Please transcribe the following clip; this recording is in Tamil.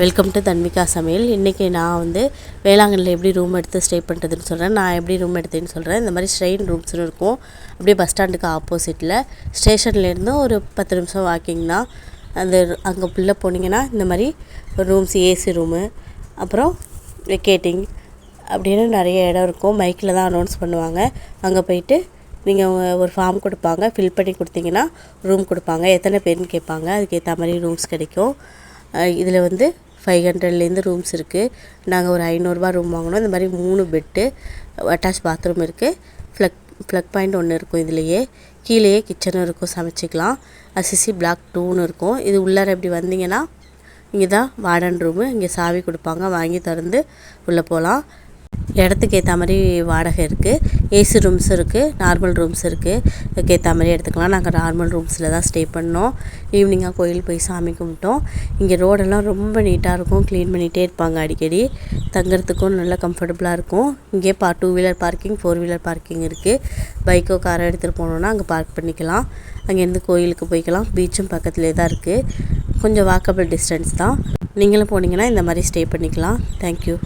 வெல்கம் டு தன்மிகா சமையல் இன்றைக்கி நான் வந்து வேளாங்கண்ணியில் எப்படி ரூம் எடுத்து ஸ்டே பண்ணுறதுன்னு சொல்கிறேன் நான் எப்படி ரூம் எடுத்தேன்னு சொல்கிறேன் இந்த மாதிரி ஸ்ட்ரெயின் ரூம்ஸ்னு இருக்கும். அப்படியே பஸ் ஸ்டாண்டுக்கு ஆப்போசிட்டில் ஸ்டேஷன்லேருந்து ஒரு பத்து நிமிஷம் வாக்கிங் தான் அந்த அங்கே உள்ளே போனீங்கன்னா இந்த மாதிரி ரூம்ஸ் ஏசி ரூமு அப்புறம் வெக்கேட்டிங் அப்படின்னு நிறைய இடம் இருக்கும். மைக்கில் தான் அனௌன்ஸ் பண்ணுவாங்க. அங்கே போயிட்டு நீங்கள் ஒரு ஃபார்ம் கொடுப்பாங்க. ஃபில் பண்ணி கொடுத்தீங்கன்னா ரூம் கொடுப்பாங்க. எத்தனை பேருன்னு கேட்பாங்க. அதுக்கேற்ற மாதிரி ரூம்ஸ் கிடைக்கும். இதில் வந்து ஃபைவ் ஹண்ட்ரட்லேருந்து ரூம்ஸ் இருக்குது நாங்கள் ஒரு ஐநூறுரூபா ரூம் வாங்கினோம். இந்த மாதிரி மூணு பெட்டு அட்டாச் பாத்ரூம் இருக்குது ஃப்ளக் ப்ளக் பாயிண்ட் ஒன்று இருக்கும் இதுலேயே. கீழேயே கிச்சனும் இருக்கும். சமைச்சிக்கலாம். அசிசி பிளாக் டூன்னு இருக்கும். இது உள்ளார இப்படி வந்தீங்கன்னா இங்கே தான் வார்டன் ரூமு இங்கே சாவி கொடுப்பாங்க. வாங்கி திறந்து உள்ளே போகலாம் இடத்துக்கு ஏற்ற மாதிரி வாடகை இருக்குது ஏசி ரூம்ஸ் இருக்குது நார்மல் ரூம்ஸ் இருக்குது அதுக்கேற்ற மாதிரி எடுத்துக்கலாம். நாங்கள் நார்மல் ரூம்ஸில் தான் ஸ்டே பண்ணோம். ஈவினிங்காக கோயில் போய் சாமி கும்பிட்டோம். இங்கே ரோடெல்லாம் ரொம்ப நீட்டாக இருக்கும். க்ளீன் பண்ணிகிட்டே இருப்பாங்க அடிக்கடி. தங்குறதுக்கும் நல்லா கம்ஃபர்டபுளாக இருக்கும். இங்கே பா two wheeler parking four wheeler parking இருக்குது பைக்கோ காரோ எடுத்துகிட்டு போனோன்னா அங்கே பார்க் பண்ணிக்கலாம். அங்கேருந்து கோயிலுக்கு போய்க்கலாம். பீச்சும் பக்கத்துலேயே தான் இருக்குது கொஞ்சம் வாக்கபிள் டிஸ்டன்ஸ் தான். நீங்களும் போனீங்கன்னா இந்த மாதிரி ஸ்டே பண்ணிக்கலாம். தேங்க்யூ